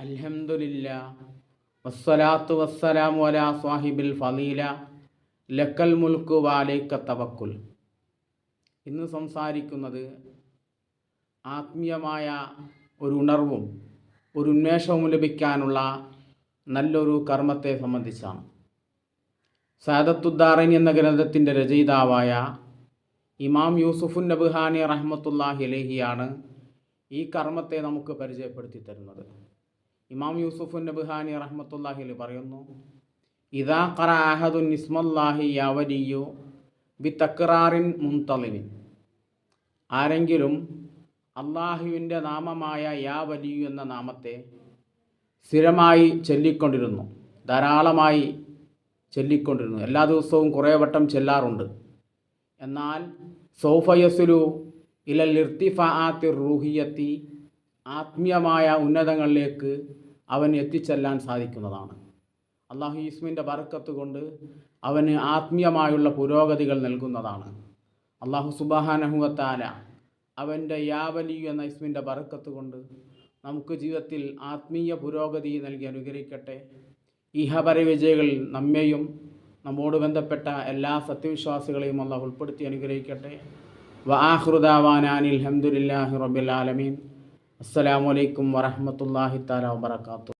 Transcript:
അൽഹംദുലില്ല വസ്സലാത്തു വസ്സലാമു അലാ സാഹിബിൽ ഫലീല ലക്കൽ മുൽക്കു വാലൈക്ക തവക്കുൽ. ഇന്ന് സംസാരിക്കുന്നത് ആത്മീയമായ ഒരു ഉണർവും ഒരു ഉന്മേഷവും ലഭിക്കാനുള്ള നല്ലൊരു കർമ്മത്തെ സംബന്ധിച്ചാണ്. സാദത്തുദ്ദാറൻ എന്ന ഗ്രന്ഥത്തിന്റെ രചയിതാവായ ഇമാം യൂസുഫുൻ നബ്ഹാനി റഹ്മത്തുല്ലാഹി അലഹിയാണ് ഈ കർമ്മത്തെ നമുക്ക് പരിചയപ്പെടുത്തി തരുന്നത്. ഇമാം യൂസുഫ് നബ്ഹാനി റഹ്മത്തുല്ലാഹി അലി പറയുന്നു ഇതാ ഖറ അഹദുൻ ഇസ്മല്ലാഹി യാവലിയു ബി തക്റാറിൻ മുന്തളിവിൻ ആരെങ്കിലും അള്ളാഹുവിന്റെ നാമമായ യാ വലിയു എന്ന നാമത്തെ സ്ഥിരമായി ചൊല്ലിക്കൊണ്ടിരുന്നു ധാരാളമായി ചൊല്ലിക്കൊണ്ടിരുന്നു. എല്ലാ ദിവസവും കുറേ വട്ടം ചെല്ലാറുണ്ട്. എന്നാൽ സൗഫയസുലു ഇലൽ ഇർത്തിഫാത്തി റൂഹിയത്തി ആത്മീയമായ ഉന്നതങ്ങളിലേക്ക് അവൻ എത്തിച്ചെല്ലാൻ സാധിക്കുന്നതാണ്. അള്ളാഹു ഈസ്മിന്റെ ബർക്കത്ത് കൊണ്ട് അവന് ആത്മീയമായുള്ള പുരോഗതികൾ നൽകുന്നതാണ്. അള്ളാഹു സുബാനഹുവത്താല അവന്റെ യാവലി എന്ന ഇസ്മിന്റെ ബർക്കത്ത് കൊണ്ട് നമുക്ക് ജീവിതത്തിൽ ആത്മീയ പുരോഗതി നൽകി അനുഗ്രഹിക്കട്ടെ. ഇഹപര വിജയികൾ നമ്മെയും നമ്മോട് ബന്ധപ്പെട്ട എല്ലാ സത്യവിശ്വാസികളെയും അള്ളാഹു ഉൾപ്പെടുത്തി അനുഗ്രഹിക്കട്ടെ. വാഹൃദാവാനാനിൽ ഹംദുലില്ലാഹി റബ്ബിൽ ആലമീൻ. അസ്സലാമലൈക്കും വറഹമത്തല്ലാഹി താല വാത്തു